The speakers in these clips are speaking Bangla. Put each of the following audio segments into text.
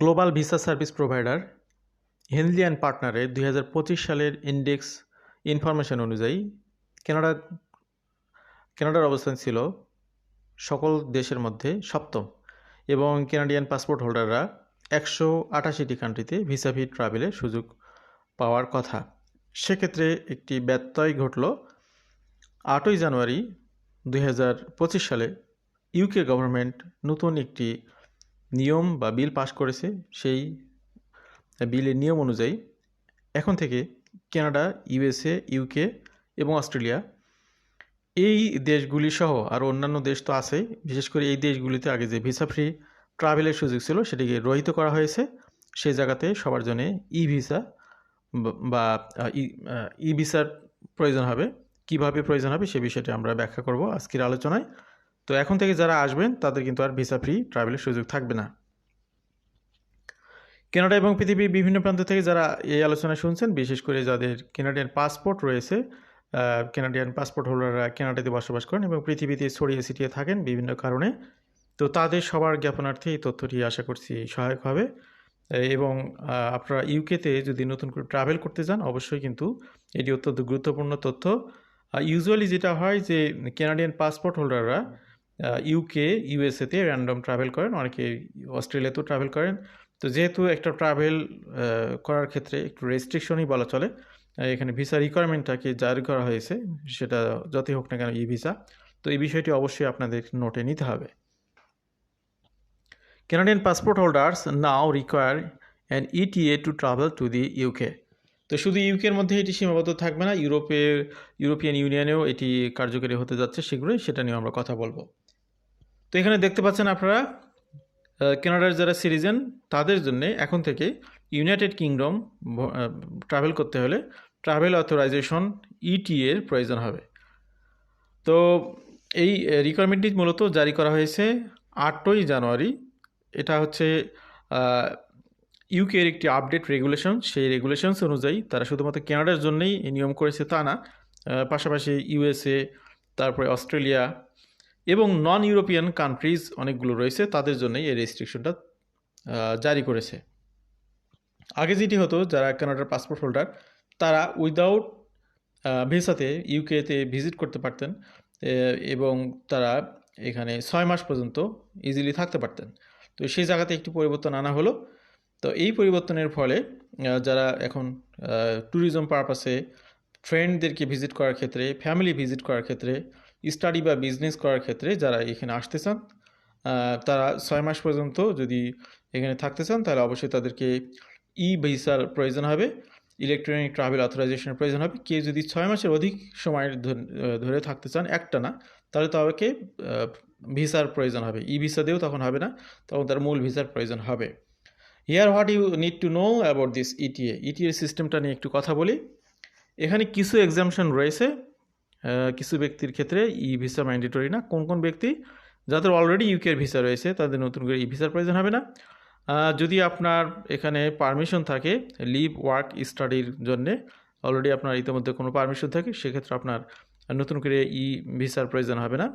Global visa service provider Henley and পার্টনারের দুই হাজার পঁচিশ সালের ইন্ডেক্স ইনফরমেশন অনুযায়ী কানাডা, কানাডার অবস্থান ছিল সকল দেশের মধ্যে সপ্তম এবং কানাডিয়ান পাসপোর্ট হোল্ডাররা একশো আটাশিটি কান্ট্রিতে ভিসা ফি ট্রাভেলের সুযোগ পাওয়ার কথা। সেক্ষেত্রে একটি ব্যত্যয় ঘটল আটই জানুয়ারি দুই হাজার পঁচিশ সালে ইউকে গভর্নমেন্ট নতুন একটি নিয়ম বা বিল পাশ করেছে সেই বিলের নিয়ম অনুযায়ী এখন থেকে কানাডা, ইউএসএ, ইউকে এবং অস্ট্রেলিয়া এই দেশগুলি সহ আরও অন্যান্য দেশ তো আছেই বিশেষ করে এই দেশগুলিতে আগে যে ভিসা ফ্রি ট্রাভেলের সুযোগ ছিল সেটিকে রহিত করা হয়েছে। সেই জায়গাতে সবার জন্য ই ভিসা বা ই ভিসার প্রয়োজন হবে। কীভাবে প্রয়োজন হবে সে বিষয়টি আমরা ব্যাখ্যা করব আজকের আলোচনায়। তো এখন থেকে যারা আসবেন, তাদের কিন্তু আর ভিসা ফ্রি ট্রাভেলের সুযোগ থাকবে না। কেনাডা এবং পৃথিবীর বিভিন্ন প্রান্ত থেকে যারা এই আলোচনা শুনছেন, বিশেষ করে যাদের কেনাডিয়ান পাসপোর্ট রয়েছে কেনাডিয়ান পাসপোর্ট হোল্ডাররা কেনাডাতে বসবাস করেন এবং পৃথিবীতে ছড়িয়ে ছিটিয়ে থাকেন বিভিন্ন কারণে, তো তাদের সবার জ্ঞাপনার্থে এই তথ্যটি আশা করছি সহায়ক হবে। এবং আপনারা ইউকেতে যদি নতুন করে ট্রাভেল করতে যান অবশ্যই কিন্তু এটি অত্যন্ত গুরুত্বপূর্ণ তথ্য। ইউজুয়ালি যেটা হয় যে, কেনাডিয়ান পাসপোর্ট হোল্ডাররা ইউকে ইউএসএতে র্যান্ডম ট্রাভেল করেন, অনেকে অস্ট্রেলিয়াতেও ট্রাভেল করেন। তো যেহেতু একটা ট্রাভেল করার ক্ষেত্রে একটু রেস্ট্রিকশনই বলা চলে এখানে ভিসা রিকোয়ারমেন্টটাকে জারি করা হয়েছে, সেটা যতই হোক না কেন ই ভিসা তো এই বিষয়টি অবশ্যই আপনাদের নোটে নিতে হবে। Canadian passport holders now require an ETA to travel to the UK তো শুধু ইউকের মধ্যে এটি সীমাবদ্ধ থাকবে না ইউরোপের ইউরোপিয়ান ইউনিয়নেও এটি কার্যকরী হতে যাচ্ছে শীঘ্রই, সেটা নিয়ে আমরা কথা বলব। তো এখানে দেখতে পাচ্ছেন আপনারা কেনাডার যারা সিটিজেন, তাদের জন্য এখন থেকে ইউনাইটেড কিংডম ট্রাভেল করতে হলে ট্রাভেল অথরাইজেশন ইটি এর প্রয়োজন হবে। তো এই রিকোয়ারমেন্টটি মূলত জারি করা হয়েছে আটই জানুয়ারি। এটা হচ্ছে ইউকের একটি আপডেট রেগুলেশন সেই রেগুলেশনস অনুযায়ী তারা শুধুমাত্র কেনাডার জন্যই নিয়ম করেছে তা না পাশাপাশি ইউএসএ তারপরে অস্ট্রেলিয়া এবং নন ইউরোপিয়ান কান্ট্রিজ অনেকগুলো রয়েছে, তাদের জন্যই এই রেস্ট্রিকশনটা জারি করেছে। আগে যেটি হতো, যারা কানাডার পাসপোর্ট হোল্ডার তারা উইদাউট ভিসাতে ইউকেতে ভিজিট করতে পারতেন এবং তারা এখানে ছয় মাস পর্যন্ত ইজিলি থাকতে পারতেন। তো সেই জায়গাতে একটি পরিবর্তন আনা হলো। তো এই পরিবর্তনের ফলে যারা এখন ট্যুরিজম পারপাসে ফ্রেন্ডদেরকে ভিজিট করার ক্ষেত্রে ফ্যামিলি ভিজিট করার ক্ষেত্রে স্টাডি বা বিজনেস করার ক্ষেত্রে যারা এখানে আসতে চান তারা ছয় মাস পর্যন্ত যদি এখানে থাকতে চান, তাহলে অবশ্যই তাদেরকে ই ভিসার প্রয়োজন হবে ইলেকট্রনিক ট্রাভেল অথরাইজেশনের প্রয়োজন হবে। কেউ যদি ছয় মাসের অধিক সময় ধরে থাকতে চান, একটা না, তাহলে তাদেরকে ভিসার প্রয়োজন হবে। ই ভিসা দিয়েও তখন হবে না, তখন তার মূল ভিসার প্রয়োজন হবে। Here what you need to know about this ETA ETA সিস্টেমটা নিয়ে একটু কথা বলি। এখানে কিছু এক্সামশন রয়েছে। কিছু ব্যক্তির ক্ষেত্রে ই ভিসা ম্যান্ডেটরি না। কোন কোন ব্যক্তি? যাদের অলরেডি ইউকের ভিসা রয়েছে, তাদের নতুন করে ই ভিসার প্রয়োজন হবে না। যদি আপনার এখানে পারমিশন থাকে লিভ ওয়ার্ক স্টাডির জন্যে অলরেডি আপনার ইতিমধ্যে কোনো পারমিশন থাকে, সেক্ষেত্রে আপনার নতুন করে ই ভিসার প্রয়োজন হবে না।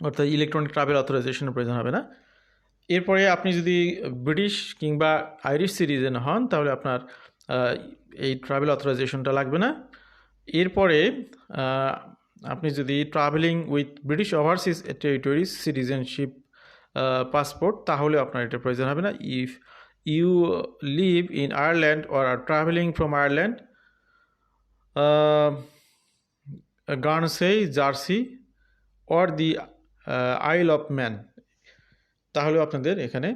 অর্থাৎ ইলেকট্রনিক ট্রাভেল অথরাইজেশনের প্রয়োজন হবে না। এরপরে আপনি যদি ব্রিটিশ কিংবা আইরিশ সিটিজেন হন, তাহলে আপনার এই ট্রাভেল অথরাইজেশনটা লাগবে না। এরপরে আপনি যদি travelling with British overseas territories citizenship passport তাহলে আপনার এটা প্রয়োজন হবে না। If you live in Ireland or are travelling from Ireland Guernsey Jersey or the Isle of Man তাহলেও আপনাদের এখানে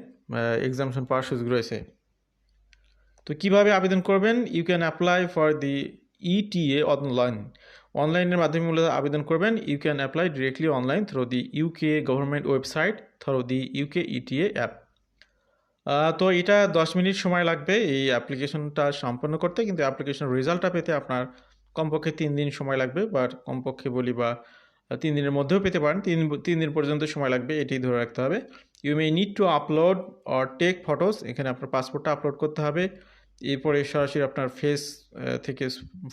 এক্সামশন পাওয়ার সুযোগ রয়েছে। তো কীভাবে আবেদন করবেন? You can apply for the ETA online অনলাইনের মাধ্যমে মূলত আবেদন করবেন। You can apply directly online through the UK government website through the UK ETA app তো এটা দশ মিনিট সময় লাগবে এই অ্যাপ্লিকেশনটা সম্পন্ন করতে। কিন্তু অ্যাপ্লিকেশন রেজাল্টটা পেতে আপনার কমপক্ষে তিন দিন সময় লাগবে। বা কমপক্ষে বলি বা তিন দিনের মধ্যেও পেতে পারেন। তিন তিন দিন পর্যন্ত সময় লাগবে এটি ধরে রাখতে হবে। You may need to upload or take photos এখানে আপনার পাসপোর্টটা আপলোড করতে হবে। এরপরে সরাসরি আপনার ফেস থেকে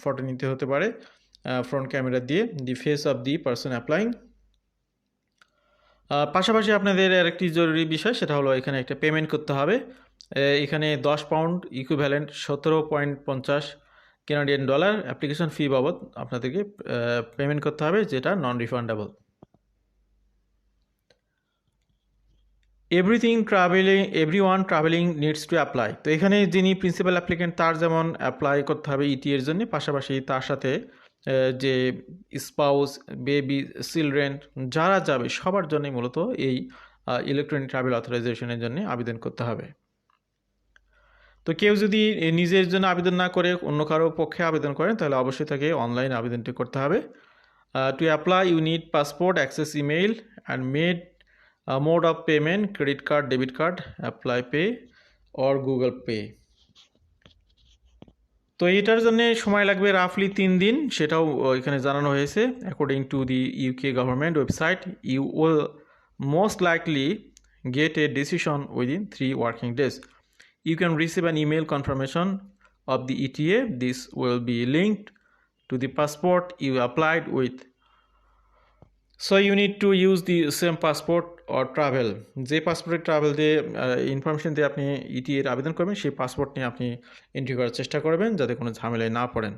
ফটো নিতে হতে পারে ফ্রন্ট ক্যামেরা দিয়ে the face of the person applying পাশাপাশি আপনাদের আরেকটি জরুরি বিষয়, সেটা হলো এখানে একটা পেমেন্ট করতে হবে। এখানে দশ পাউন্ড ইকুইভ্যালেন্ট সতেরো পয়েন্ট পঞ্চাশ কেনাডিয়ান ডলার অ্যাপ্লিকেশন ফি বাবদ আপনাদেরকে পেমেন্ট করতে হবে, যেটা non refundable everything travelling everyone travelling needs to apply তো এখানে যিনি প্রিন্সিপাল অ্যাপ্লিকেন্ট তার যেমন অ্যাপ্লাই করতে হবে ইটি এর জন্য, পাশাপাশি তার সাথে যে স্পাউস বেবি চিলড্রেন যারা যাবে, সবার জন্যই মূলত এই ইলেকট্রনিক ট্রাভেল অথরাইজেশনের জন্য আবেদন করতে হবে। তো কেউ যদি নিজের জন্য আবেদন না করে, অন্য কারও পক্ষে আবেদন করেন, তাহলে অবশ্যই তাকে অনলাইন আবেদনটি করতে হবে। To apply you need passport access email and made mode of payment credit card debit card Apple pay or Google pay তো এটার জন্য সময় লাগবে রাফলি তিন দিন, সেটাও এখানে জানানো হয়েছে। According to the UK government website you will most likely get a decision within three working days you can receive an email confirmation of the ETA. This will be linked to the passport you applied with so you need to use the same passport or travel. যে পাসপোর্টের ট্রাভেল দিয়ে ইনফরমেশন দিয়ে আপনি ইটি এর আবেদন করবেন, সেই পাসপোর্ট নিয়ে আপনি এন্ট্রি করার চেষ্টা করবেন যাতে কোনো ঝামেলায় না পড়েন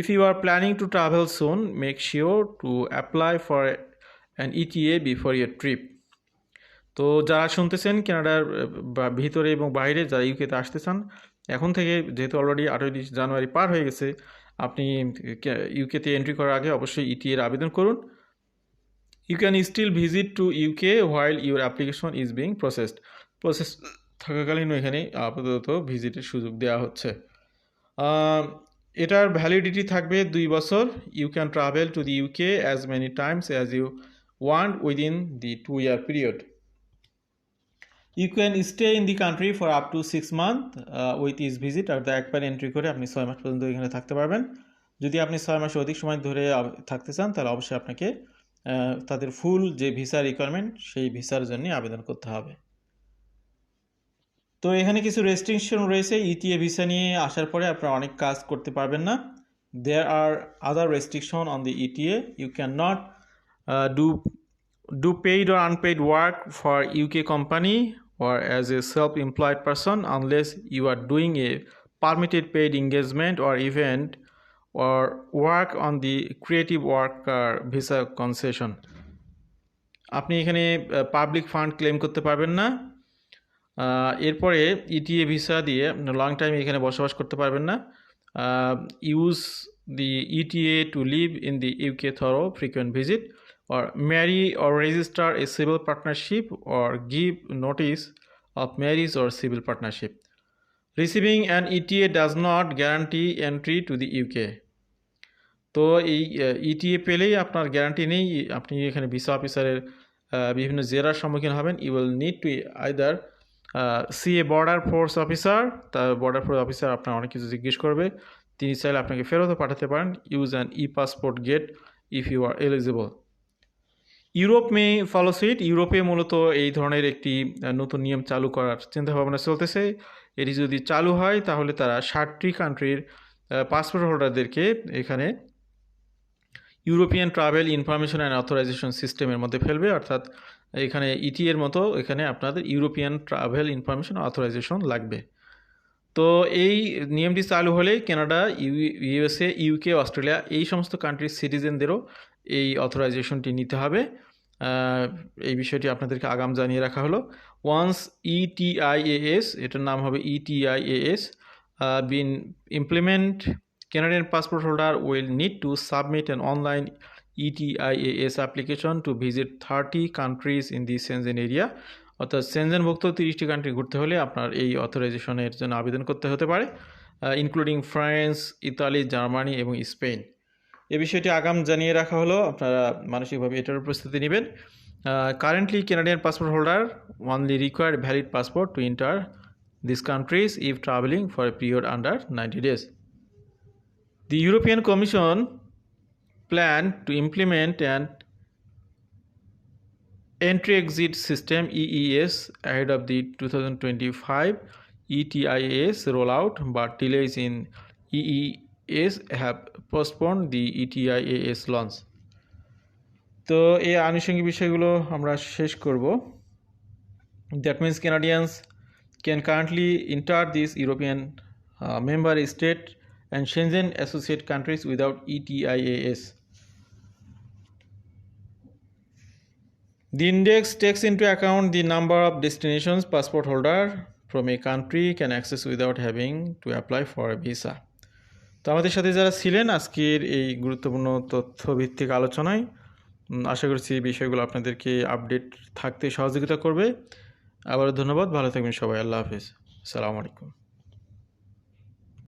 if you are planning to travel soon make sure to apply for an ETA before your trip তো যারা শুনতেছেন কানাডার ভিতরে এবং বাইরে, যারা ইউকেতে আসতে চান, এখন থেকে যেহেতু অলরেডি আঠেরোই জানুয়ারি পার হয়ে গেছে, আপনি ইউকেতে এন্ট্রি করার আগে অবশ্যই ইটি এর আবেদন করুন you can still visit to UK while your application is being processed process থাকাকালীন এখানে আপাতত ভিজিটের সুযোগ দেওয়া হচ্ছে। এটার ভ্যালিডিটি থাকবে দুই বছর। You can travel to the UK as many times as you want within the two year period you can stay in the country for up to six month with is visit are the একবার এন্ট্রি করে আপনি ছয় মাস পর্যন্ত এখানে থাকতে পারবেন। যদি আপনি ছয় মাসে অধিক সময় ধরে থাকতে চান, তাহলে অবশ্যই আপনাকে তাদের ফুল যে ভিসা রিকোয়ারমেন্ট সেই ভিসার জন্য আবেদন করতে হবে। তো এখানে কিছু রেস্ট্রিকশন রয়েছে। ইটিএ ভিসা নিয়ে আসার পরে আপনারা অনেক কাজ করতে পারবেন না। There are other restriction on the ETA you can not do do paid or unpaid work for UK company or as a self-employed person unless you are doing a permitted paid engagement or event or work on the creative worker visa concession. আপনি এখানে পাবলিক ফান্ড ক্লেম করতে পারবেন না। এরপরে ইটিএ ভিসা দিয়ে লং টাইম এখানে বসবাস করতে পারবেন না। Use the ETA to live in the UK through frequent visit or marry or register a civil partnership or give notice of marriage or civil partnership Receiving an ETA does not guarantee entry to the UK তো এই ইটিএ পেলেই আপনার গ্যারান্টি নেই। আপনি এখানে ভিসা অফিসারের বিভিন্ন জেরার সম্মুখীন হবেন। You will need to either see a border force officer তার বর্ডার ফোর্স অফিসার আপনার অনেক কিছু জিজ্ঞেস করবে। তিনি চাইলে আপনাকে ফেরতও পাঠাতে পারেন। Use an e passport gate if you are eligible Europe may follow suit ইউরোপে মূলত এই ধরনের একটি নতুন নিয়ম চালু করার চিন্তাভাবনা চলতেছে। এটি যদি চালু হয়, তাহলে তারা ষাটটি কান্ট্রির পাসপোর্ট হোল্ডারদেরকে এখানে European travel information and authorisation সিস্টেমের মধ্যে ফেলবে। অর্থাৎ এখানে ইটি এর মতো এখানে আপনাদের ইউরোপিয়ান ট্রাভেল ইনফরমেশন অথরাইজেশন লাগবে। তো এই নিয়মটি চালু হলে Canada, U USA UK Australia এই সমস্ত কান্ট্রির সিটিজেনদেরও এই অথরাইজেশনটি নিতে হবে। এই বিষয়টি আপনাদেরকে আগাম জানিয়ে রাখা হলো। ওয়ান্স ইটিআইএএস এটার নাম হবে E ETIAS been implement Canadian passport holder will need to submit an E ETIAS application to visit 30 countries in the Schengen area অর্থাৎ সেনজেনভুক্ত তিরিশটি কান্ট্রি ঘুরতে হলে আপনার এই অথরাইজেশনের জন্য আবেদন করতে হতে পারে ইনক্লুডিং ফ্রান্স ইতালি জার্মানি এবং স্পেন এ বিষয়টি আগাম জানিয়ে রাখা হলো। আপনারা মানসিকভাবে এটারও প্রস্তুতি নেবেন। Currently Canadian passport holder only required valid passport to enter this countries if travelling for a period under ninety days the European commission plan to implement and entry exit system EES ahead of the two thousand twenty five ETIAS roll out বা tillage in EES have postponed the ETIAS launch তো এই আনুষঙ্গিক বিষয়গুলো আমরা শেষ করব। That means Canadians can currently enter this European member state and Schengen associate countries without ETIAS the index takes into account the number of destinations passport holder from a country can access without having to apply for a visa তো আমাদের সাথে যারা ছিলেন আজকের এই গুরুত্বপূর্ণ তথ্যভিত্তিক আলোচনায় আশা করছি বিষয়গুলো আপনাদেরকে আপডেট থাকতে সহযোগিতা করবে। আবারও ধন্যবাদ, ভালো থাকবেন সবাই, আল্লাহ হাফিজ। আসসালামু আলাইকুম।